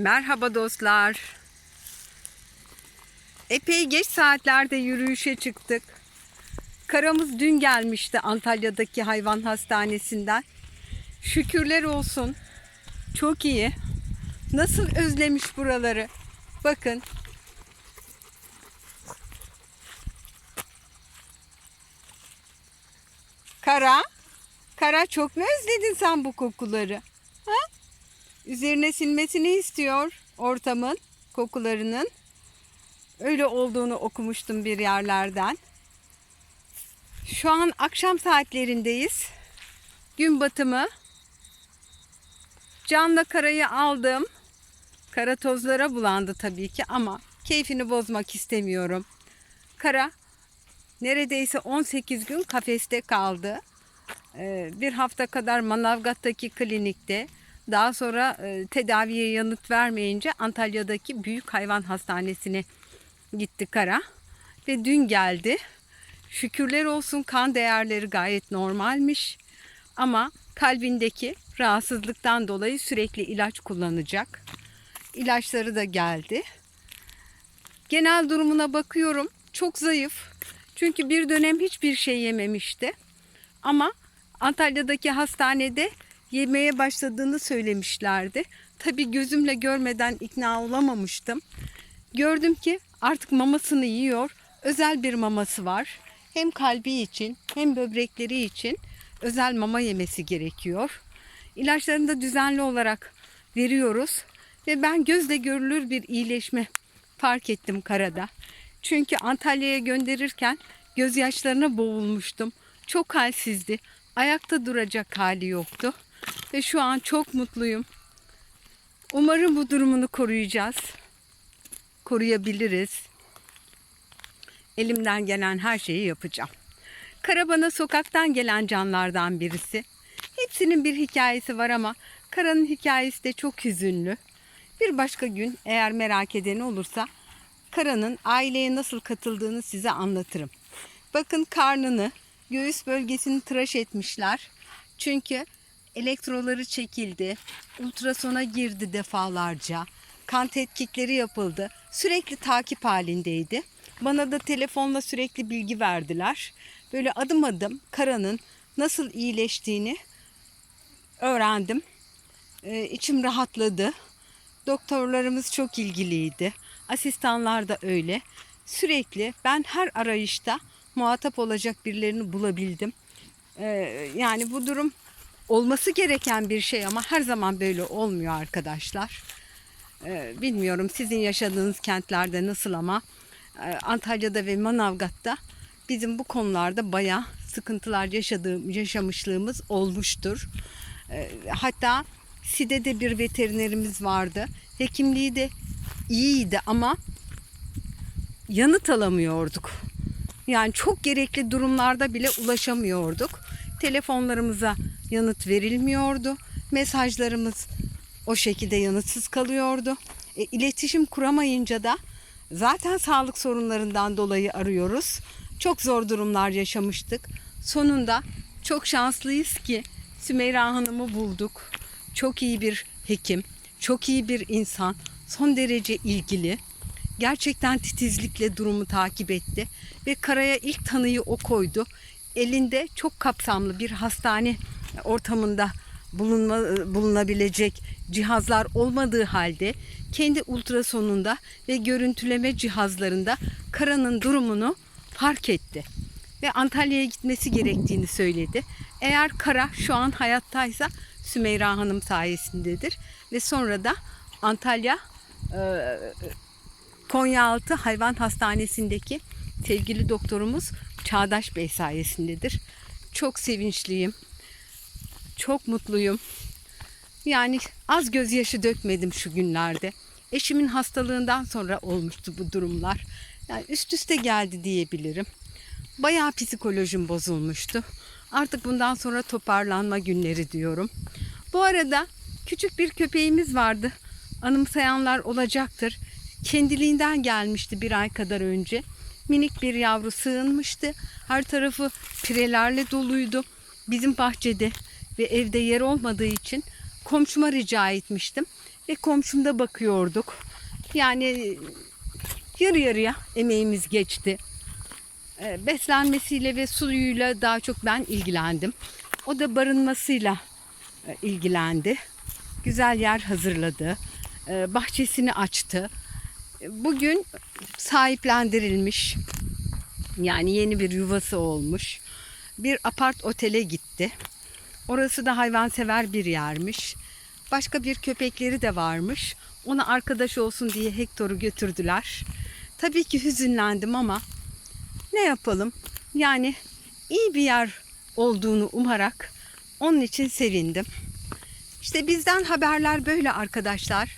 Merhaba dostlar. Epey geç saatlerde yürüyüşe çıktık. Karamız dün gelmişti Antalya'daki hayvan hastanesinden. Şükürler olsun. Çok iyi. Nasıl özlemiş buraları. Bakın. Kara. Kara çok mu özledin sen bu kokuları? Ha? Üzerine silmesini istiyor ortamın kokularının. Öyle olduğunu okumuştum bir yerlerden. Şu an akşam saatlerindeyiz. Gün batımı. Canla karayı aldım. Kara tozlara bulandı tabii ki ama keyfini bozmak istemiyorum. Kara neredeyse 18 gün kafeste kaldı. Ee, Bir hafta kadar Manavgat'taki klinikte daha sonra e, tedaviye yanıt vermeyince Antalya'daki büyük hayvan hastanesine gitti Kara ve dün geldi. Şükürler olsun kan değerleri gayet normalmiş ama kalbindeki rahatsızlıktan dolayı sürekli ilaç kullanacak. İlaçları da geldi. Genel durumuna bakıyorum. Çok zayıf. Çünkü bir dönem hiçbir şey yememişti. Ama Antalya'daki hastanede yemeye başladığını söylemişlerdi. Tabii gözümle görmeden ikna olamamıştım. Gördüm ki artık mamasını yiyor. Özel bir maması var. Hem kalbi için hem böbrekleri için özel mama yemesi gerekiyor. İlaçlarını da düzenli olarak veriyoruz ve ben gözle görülür bir iyileşme fark ettim karada. Çünkü Antalya'ya gönderirken gözyaşlarına boğulmuştum. Çok halsizdi. Ayakta duracak hali yoktu. Ve şu an çok mutluyum. Umarım bu durumunu koruyacağız. Koruyabiliriz. Elimden gelen her şeyi yapacağım. Karabana sokaktan gelen canlardan birisi. Hepsinin bir hikayesi var ama Kara'nın hikayesi de çok hüzünlü. Bir başka gün eğer merak edeni olursa Kara'nın aileye nasıl katıldığını size anlatırım. Bakın karnını, göğüs bölgesini tıraş etmişler. Çünkü elektroları çekildi, ultrasona girdi defalarca. Kan tetkikleri yapıldı. Sürekli takip halindeydi. Bana da telefonla sürekli bilgi verdiler. Böyle adım adım Kara'nın nasıl iyileştiğini öğrendim. Ee, içim rahatladı. Doktorlarımız çok ilgiliydi. Asistanlar da öyle. Sürekli ben her arayışta muhatap olacak birilerini bulabildim. Ee, yani bu durum olması gereken bir şey ama her zaman böyle olmuyor arkadaşlar. Ee, bilmiyorum sizin yaşadığınız kentlerde nasıl ama e, Antalya'da ve Manavgat'ta bizim bu konularda bayağı sıkıntılar yaşadığım, yaşamışlığımız olmuştur. Ee, hatta Side'de bir veterinerimiz vardı. Hekimliği de iyiydi ama yanıt alamıyorduk. Yani çok gerekli durumlarda bile ulaşamıyorduk. Telefonlarımıza yanıt verilmiyordu. Mesajlarımız o şekilde yanıtsız kalıyordu. E, iletişim kuramayınca da zaten sağlık sorunlarından dolayı arıyoruz. Çok zor durumlar yaşamıştık. Sonunda çok şanslıyız ki Sümeyra Hanım'ı bulduk. Çok iyi bir hekim, çok iyi bir insan, son derece ilgili. Gerçekten titizlikle durumu takip etti ve karaya ilk tanıyı o koydu. Elinde çok kapsamlı bir hastane ortamında bulunma, bulunabilecek cihazlar olmadığı halde kendi ultrasonunda ve görüntüleme cihazlarında karanın durumunu fark etti ve Antalya'ya gitmesi gerektiğini söyledi. Eğer Kara şu an hayattaysa Sümeyra Hanım sayesindedir ve sonra da Antalya e, Konyaaltı Hayvan Hastanesi'ndeki sevgili doktorumuz Çağdaş Bey sayesindedir. Çok sevinçliyim. Çok mutluyum. Yani az gözyaşı dökmedim şu günlerde. Eşimin hastalığından sonra olmuştu bu durumlar. Yani üst üste geldi diyebilirim. Bayağı psikolojim bozulmuştu. Artık bundan sonra toparlanma günleri diyorum. Bu arada küçük bir köpeğimiz vardı. Anımsayanlar olacaktır. Kendiliğinden gelmişti bir ay kadar önce. Minik bir yavru sığınmıştı. Her tarafı pirelerle doluydu. Bizim bahçede ve evde yer olmadığı için komşuma rica etmiştim. ve komşumda bakıyorduk. Yani yarı yarıya emeğimiz geçti. Ee, Beslenmesiyle ve suyuyla daha çok ben ilgilendim. O da barınmasıyla e, ilgilendi. Güzel yer hazırladı. Ee, Bahçesini açtı. Bugün sahiplendirilmiş. Yani yeni bir yuvası olmuş. Bir apart otele gitti. Orası da hayvansever bir yermiş. Başka bir köpekleri de varmış. Ona arkadaş olsun diye Hector'u götürdüler. Tabii ki hüzünlendim ama ne yapalım? Yani iyi bir yer olduğunu umarak onun için sevindim. İşte bizden haberler böyle arkadaşlar.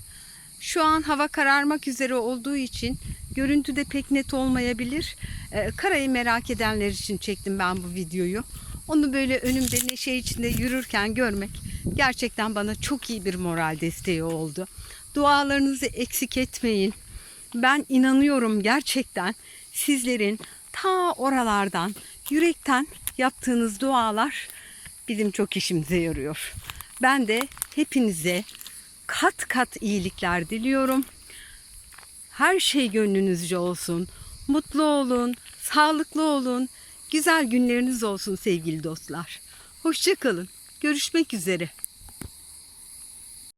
Şu an hava kararmak üzere olduğu için görüntü de pek net olmayabilir. Ee, karayı merak edenler için çektim ben bu videoyu. Onu böyle önümde neşe içinde yürürken görmek gerçekten bana çok iyi bir moral desteği oldu. Dualarınızı eksik etmeyin. Ben inanıyorum gerçekten sizlerin ta oralardan yürekten yaptığınız dualar bizim çok işimize yarıyor. Ben de hepinize kat kat iyilikler diliyorum. Her şey gönlünüzce olsun. Mutlu olun, sağlıklı olun. Güzel günleriniz olsun sevgili dostlar. Hoşçakalın. Görüşmek üzere.